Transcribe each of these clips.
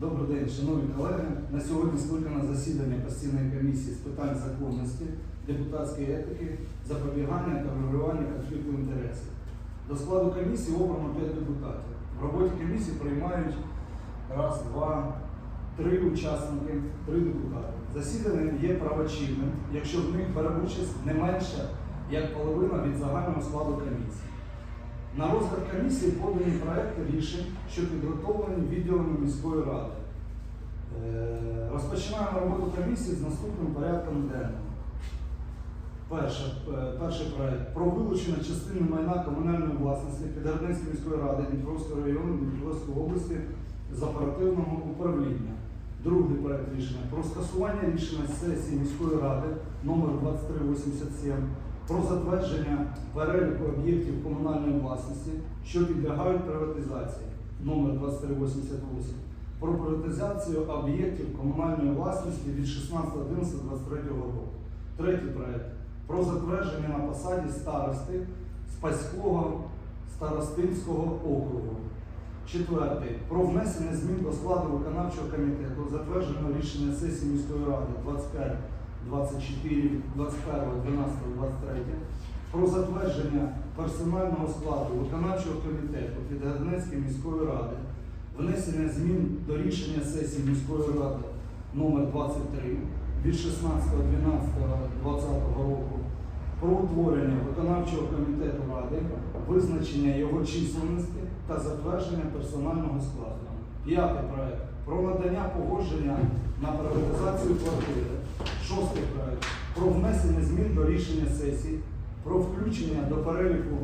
Добрий день, шановні колеги. На сьогодні скликано засідання постійної комісії з питань законності, депутатської етики, запобігання та врегулювання конфлікту інтересів. До складу комісії обрано 5 депутатів. В роботі комісії приймають раз, два, три учасники, три депутати. Засідання є правочинним, якщо в них бере участь не менше як половина від загального складу комісії. На розгляд комісії подані проекти рішень, що підготовлені відділами міської ради. Е, Розпочинаємо роботу комісії з наступним порядком денним. Перше, е, перший проект про вилучення частини майна комунальної власності Підгородницької міської ради Дніпровського району Дніпровської області з оперативного управління. Другий проект рішення про скасування рішення сесії міської ради номер 2387 про затвердження переліку об'єктів комунальної власності, що підлягають приватизації номер 2388 про приватизацію об'єктів комунальної власності від 16.11.23 року. Третій проект про затвердження на посаді старости Спаського старостинського округу. Четвертий про внесення змін до складу виконавчого комітету, затвердженого рішення сесії міської ради 25 24, 21, 12, 23 про затвердження персонального складу виконавчого комітету Підгородницької міської ради, внесення змін до рішення сесії міської ради номер 23 від 16.12.2020 року. Про утворення виконавчого комітету ради, визначення його численності та затвердження персонального складу. П'ятий проект про надання погодження на приватизацію квартири. Шостий проект про внесення змін до рішення сесії про включення до переліку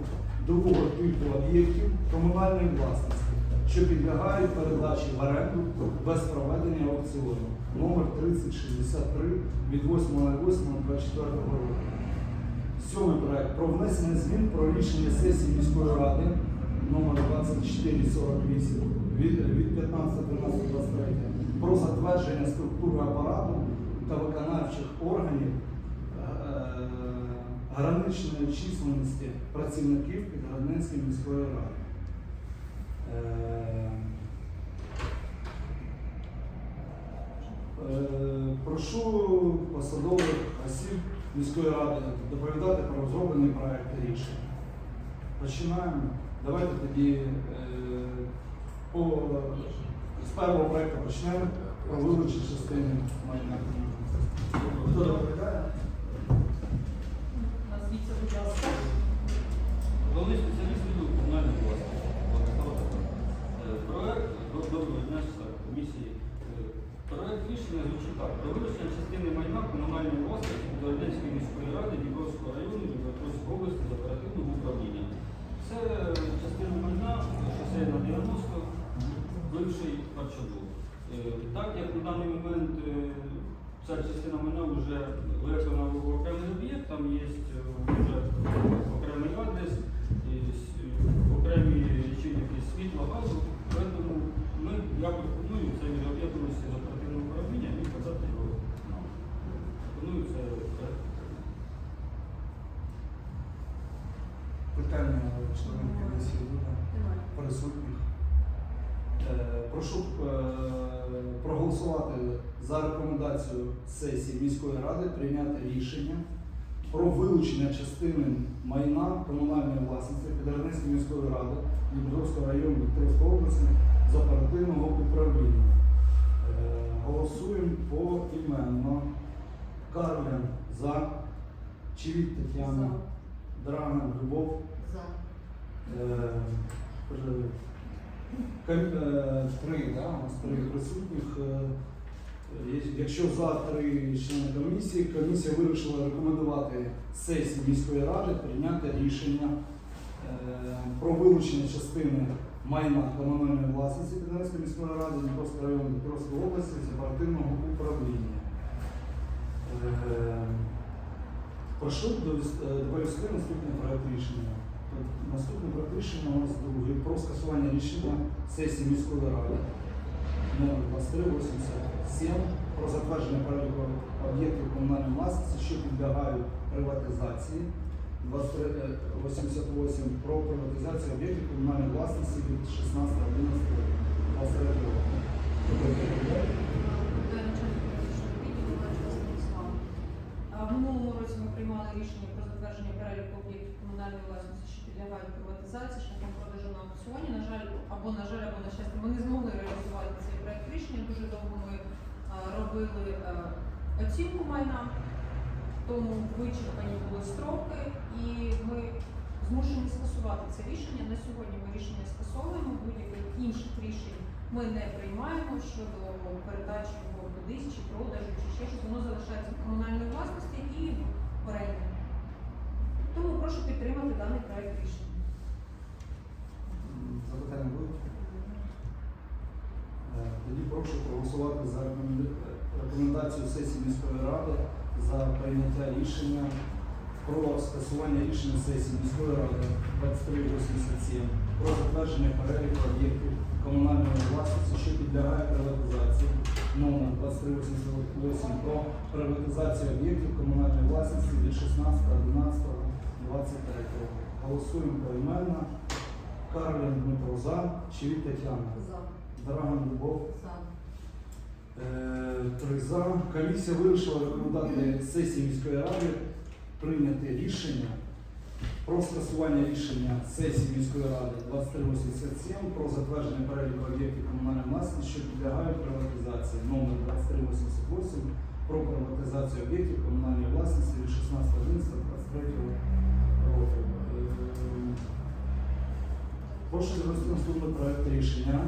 другого типу об'єктів комунальної власності, що підлягають передачі в оренду без проведення аукціону номер 3063 від 8.08.24 року. Сьомий проект про внесення змін про рішення сесії міської ради номер 2448 від, від 15.12.23 про затвердження структури апарату та виконавчих органів е, граничної численності працівників Підгородненської міської ради. Е, Е, Прошу посадових осіб міської ради доповідати про розроблені проекти рішень. Починаємо. Давайте тоді е, з першого проекту почнемо про вилучення частини майна. Хто доповідає? Назвіться, будь ласка. Головний спеціаліст відділу комунальної власності. Е, Проект доброго дня комісії. Е, Проект рішення звучить так. Про вилучення частини майна комунальної власності Підгородненської міської ради Дніпровського району Дніпровської області з оперативного управління. Це частина майна шосе на 90, бивший харчоблок. Е, Так як на даний момент е, ця частина майна вже виявлена в окремий об'єкт, там є е, вже окремий адрес, і с- окремі лічильники світла, газу, тому ми, я пропоную це від об'єднаності з оперативного управління і подати його нам. Пропоную це проект. Питання членів комісії присутніх. Е, Прошу е, проголосувати за рекомендацію сесії міської ради прийняти рішення про вилучення частини майна комунальної власності Підгородницької міської ради Дніпровського району Дніпровської області з оперативного управління. Е, Голосуємо поіменно. Кармен за Чивіт Тетяна, Драган Любов. Е, е, Три, да, у нас три присутніх. Е, Якщо за три члени комісії, комісія вирішила рекомендувати сесії міської ради прийняти рішення про вилучення частини майна комунальної власності Підгородської міської ради Дніпровського району Дніпровської області з оперативного управління. Прошу доповісти наступний проект рішення. Наступний проект рішення у нас другий про скасування рішення сесії міської ради номер 2387 про затвердження переліку об'єктів комунальної власності, що підлягають приватизації. 2388 про приватизацію об'єктів комунальної власності від 16.11.23 року. Рішення про затвердження переліку об'єктів комунальної власності, що підлягають приватизації шляхом продажу на аукціоні. На жаль, або на жаль, або на щастя, ми не змогли реалізувати цей проект рішення. Дуже довго ми а, робили е, оцінку майна, тому вичерпані були строки, і ми змушені скасувати це рішення. На сьогодні ми рішення скасовуємо. Будь-яких інших рішень ми не приймаємо щодо передачі його кудись чи продажу, чи ще щось. Воно залишається в комунальній власності і в. Тому прошу підтримати даний проект рішення. Запитання будуть? Е, Тоді прошу проголосувати за рекомендацію сесії міської ради за прийняття рішення про скасування рішення сесії міської ради 2387 про затвердження переліку об'єктів комунальної власності, що підлягає приватизації номер 2388 про приватизацію об'єктів комунальної власності від 16.11.23. Голосуємо поіменно. Карлін Дмитро за, Чевік Тетяна. За. Драган Любов. За. Е, Три за. Комісія вирішила рекомендувати сесії міської ради прийняти рішення про скасування рішення сесії міської ради 2387 про затвердження переліку об'єктів комунальної власності, що підлягають приватизації номер 2388 про приватизацію об'єктів комунальної власності від 16.11.23 року. Е, Прошу звернути наступний проект рішення.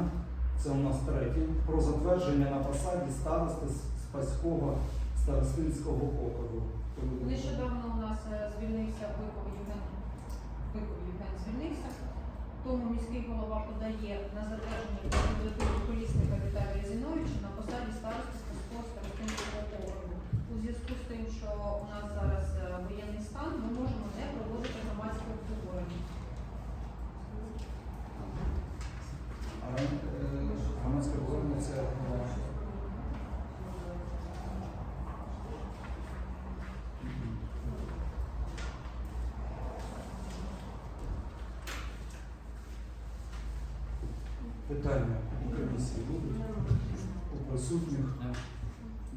Це у нас третій. Про затвердження на посаді старости Спаського старостинського округу. Нещодавно у нас е, звільнився Євген. Биков Євген звільнився. Тому міський голова подає на затвердження кандидатуру колісника Віталія Зіновича на посаді Спаського старостинського округу. У зв'язку з тим, що у нас зараз е, воєнний стан, ми можемо не проводити громадське обговорення. Е, громадське обговорення це е, питання у комісії будуть? У присутніх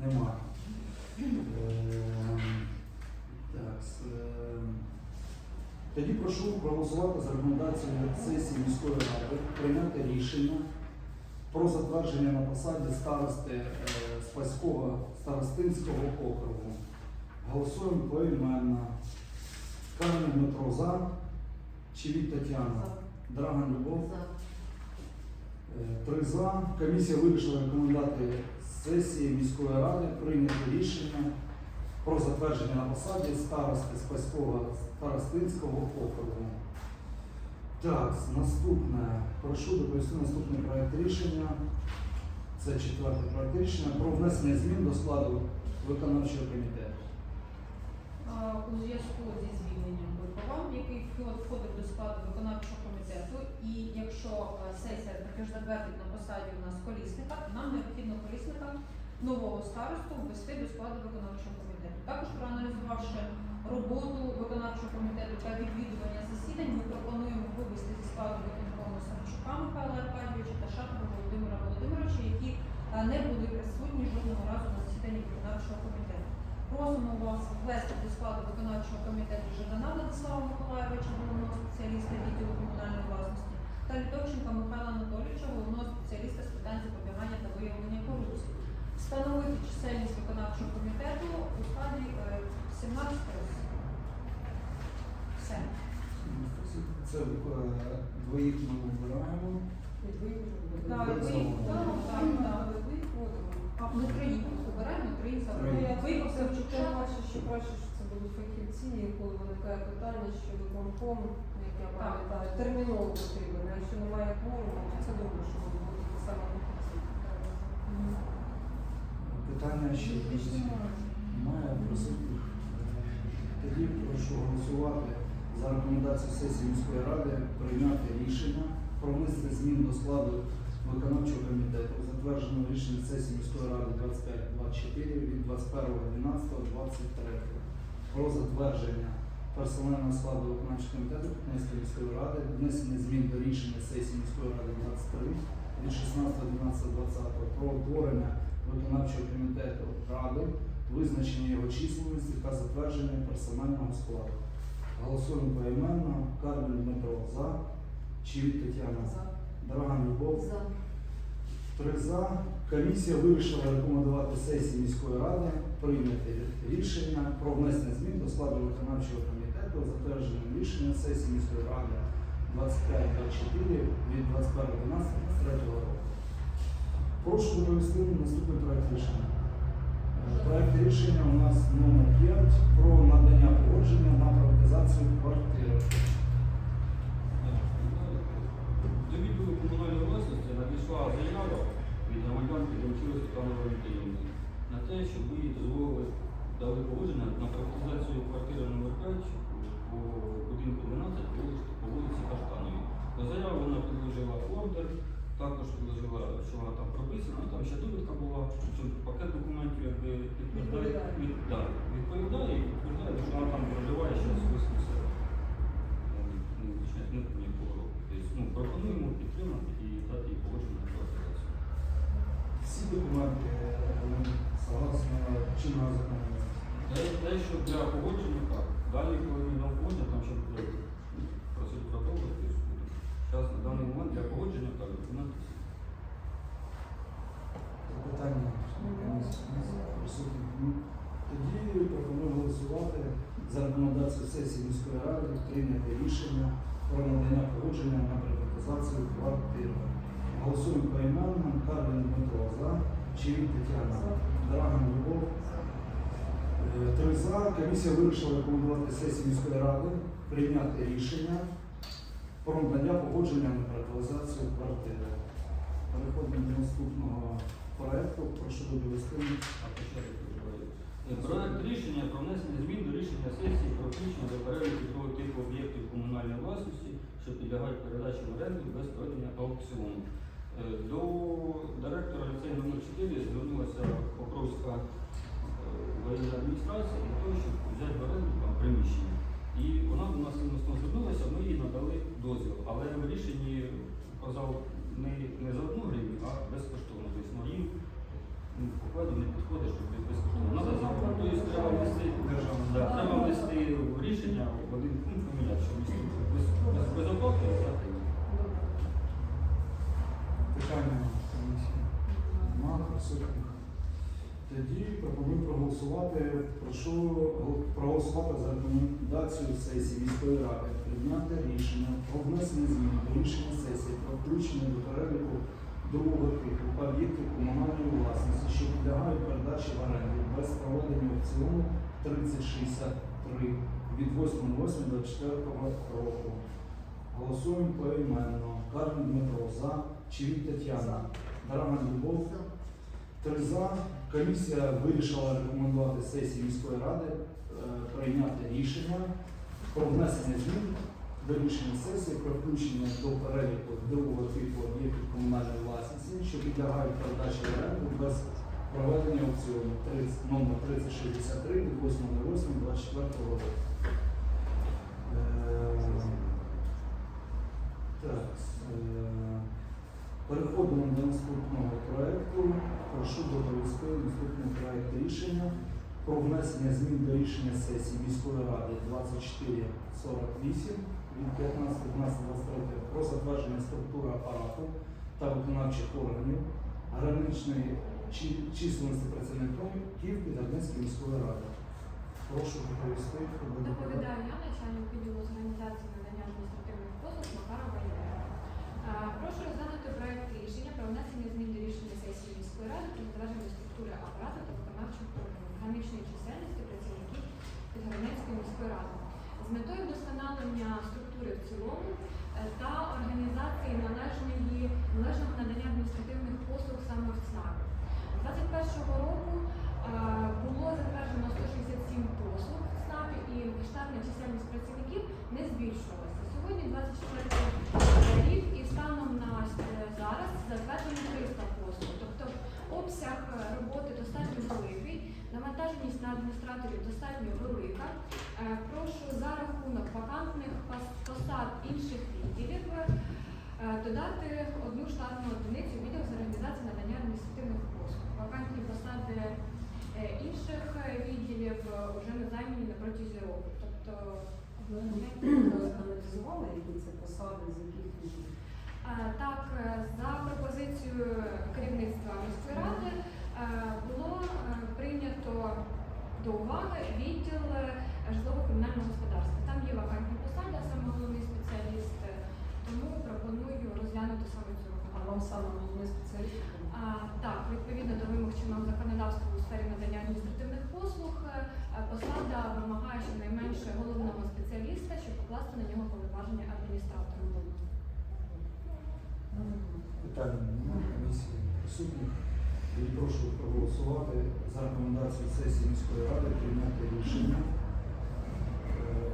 нема. Ем, Так, ем, тоді прошу проголосувати за рекомендацією сесії міської ради прийняти рішення про затвердження на посаді старости е, Спаського старостинського округу. Голосуємо поіменно. Кам'ян Дмитро за, Чевік Тетяна, Драган Любов. Три за. Комісія вирішила рекомендувати сесії міської ради прийняти рішення про затвердження на посаді старости Спаського старостинського округу. Так, наступне. Прошу доповісти наступний проект рішення. Це четвертий проект рішення про внесення змін до складу виконавчого комітету. У зв'язку зі який входив до складу виконавчого комітету, і якщо е, сесія таки ж затвердить на посаді у нас колісника, нам необхідно колісника нового старосту ввести до складу виконавчого комітету. Також проаналізувавши роботу виконавчого комітету та відвідування засідань, ми пропонуємо вивести зі складу виконкому Савчука Михайла Аркадійовича та Шахова Володимира Володимировича, які е, не були присутні жодного разу на засіданні виконавчого комітету. Просимо вас ввести до складу виконавчого комітету Миколаєвича, головного спеціаліста відділу комунальної власності, та Літовченка Михайла Анатолійовича, головного спеціаліста з питань запобігання та виявлення корупції. Встановити чисельність виконавчого комітету у складі е, 17 осіб. Все. Це е, двоїх ми вибираємо. Так, ви, так, так, так. А ми троїх обираємо, троїх забираємо. Ви Це Савчука. що краще, що будуть фахівці, і коли виникає питання, що виконком, як я пам'ятаю, терміново потрібен. А Якщо немає кворуму, то це добре, що будуть бути саме фахівці. Питання ще немає присутніх. Тоді прошу голосувати за рекомендацію сесії міської ради прийняти рішення про внесення змін до складу виконавчого комітету, затвердженого рішення сесії міської ради 2524 від 21.12.23 про затвердження персонального складу виконавчого комітету Київської міської ради, внесення змін до рішення сесії міської ради 23 від 16.12.20 про утворення виконавчого комітету ради визначення його численності та затвердження персонального складу. Голосуємо поіменно. Кармен Дмитро за. Чивіт Тетяна. За. Драган Любов. За. Три за. Комісія вирішила рекомендувати сесії міської ради прийняти рішення про внесення змін до складу виконавчого комітету, затвердженим рішенням сесії міської ради 25-24 від 21.12.23 року. Прошу доповісти наступний проект рішення. Е, Проект рішення у нас номер 5 про надання погодження на приватизацію квартири. До відділу комунальної власності надійшла заява від громадянки Демчури Світлани Валентинівни те, щоб ви дозволили дали погодження на приватизацію квартири номер 5 по будинку 12 по вулиці- Каштановій. До заяви вона підложила ордер, також підложила, що вона там прописана, там ще довідка була, що пакет документів якби Відповідає. від, да, відповідає і підтверждає, що вона там проживає ще з 80 ну, вибачаюсь, ну, якого року. Тобто, ну, пропонуємо підтримати і дати їй погодження на. Всі документи е, согласно чинного законодавства. Те, те, що для погодження, так. Далі, коли ми нам погодження, там ще буде ну, процедура того, зараз на даний момент для погодження, так, документи всі. Запитання присутні. Тоді пропоную голосувати за рекомендацією сесії міської ради прийняти рішення про надання погодження на приватизацію квартири. Голосуємо поіменно. Карлін Дмитро за. Чирік Тетяна. За. Драган Любов. Е, Три за. Комісія вирішила рекомендувати сесії міської ради прийняти рішення про надання погодження на приватизацію квартири. Переходимо до наступного проекту. Прошу довести. А раз. Е, Проект рішення про внесення змін до рішення сесії про включення до переліку другого типу об'єктів комунальної власності, що підлягають передачі в оренду без проведення аукціону. Е, До директора ліцею номер 4 звернулася Покровська е, воєнна адміністрація для того, щоб взяти в оренду там приміщення. І вона до нас відносно звернулася, ми їй надали дозвіл. Але в рішенні казав не, не за одну гривню, а безкоштовно. Тобто їм ну, покладу не підходить, щоб безкоштовно. Надо. Тобто треба внести, да, треба внести рішення в один пункт поміняти, щоб без, без, без, оплати. Питання комісії. Нема присутніх. Тоді пропоную проголосувати. Прошу гол- проголосувати за рекомендацію сесії міської ради прийняти рішення про внесення змін до рішення сесії про включення до переліку другого типу об'єктів комунальної власності, що підлягають передачі в оренду без проведення аукціону 3063 від 8.08.24 року. Голосуємо поіменно. Кармен Дмитро за. Чивік Тетяна. Дарана Любов. Три. Комісія вирішила рекомендувати сесії міської ради е, прийняти рішення про внесення змін до рішення сесії про включення до переліку другого типу об'єктів комунальної власності, що підлягають передачі оренду без проведення аукціону 30, номер 3063 від 8.08.24 року. Е, Так, е, переходимо до наступного проекту. Прошу доповісти наступний проект рішення про внесення змін до рішення сесії міської ради 2448 від 15.12.23 про затвердження структури апарату та виконавчих органів граничної чи- численності працівників Підгорницької міської ради. Прошу доповісти. Доповідаю я, начальник відділу з організації надання адміністративних послуг Макарова Євгенія. Прошу розглянути проект рішення про внесення змін до рішення сесії міської ради про затвердження структури апарату та виконавчих органів чисельності працівників Підгородницької міської ради з метою вдосконалення структури в цілому е, та організації належної належного надання адміністративних послуг саме в ЦНАПі. З 2021 року е, було затверджено 167 послуг в ЦНАПі і штатна чисельність працівників навантаженість на адміністраторів достатньо велика. Е, прошу за рахунок вакантних посад інших відділів е, додати одну штатну одиницю відділу з організації надання адміністративних послуг. Вакантні посади е, інших відділів вже не займані на протязі року. Тобто аналізували, які це посади, з яких так, за пропозицією керівництва міської ради було прийнято до уваги відділ е, житлово-комунального господарства. Там є вакантні посади, а саме головний спеціаліст, е, тому пропоную розглянути саме цю А вам саме головний спеціаліст? А, Так, відповідно до вимог чинного законодавства у сфері надання адміністративних послуг, е, посада вимагає щонайменше головного спеціаліста, щоб покласти на нього повноваження адміністратора. Питання немає комісії присутніх. І прошу проголосувати за рекомендацію сесії міської ради прийняти рішення е,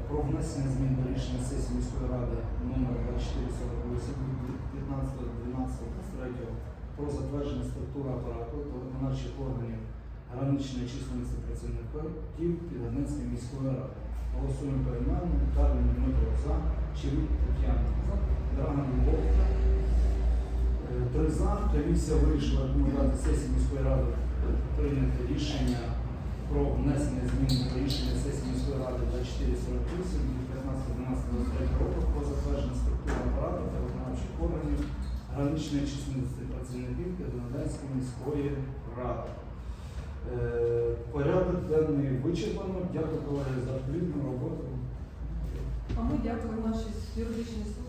про внесення змін до рішення сесії міської ради номер 2448 від 15.12.23 про затвердження структури апарату та виконавчих органів граничної численності працівників Підгорницької міської ради. Голосуємо поіменно. Карлін Дмитро за. Чевік Тетяна. За. Драган Львов. За. Комісія вирішила рекомендувати сесії міської ради прийняти рішення про внесення змін до рішення сесії міської ради 2448 від 15.12.23 року про затвердження структури апарату та виконавчих органів граничної численності працівників Кирилинської міської ради. Е, Порядок денний вичерпано. Дякую колеги за плідну роботу. А ми дякуємо нашій юридичній службі.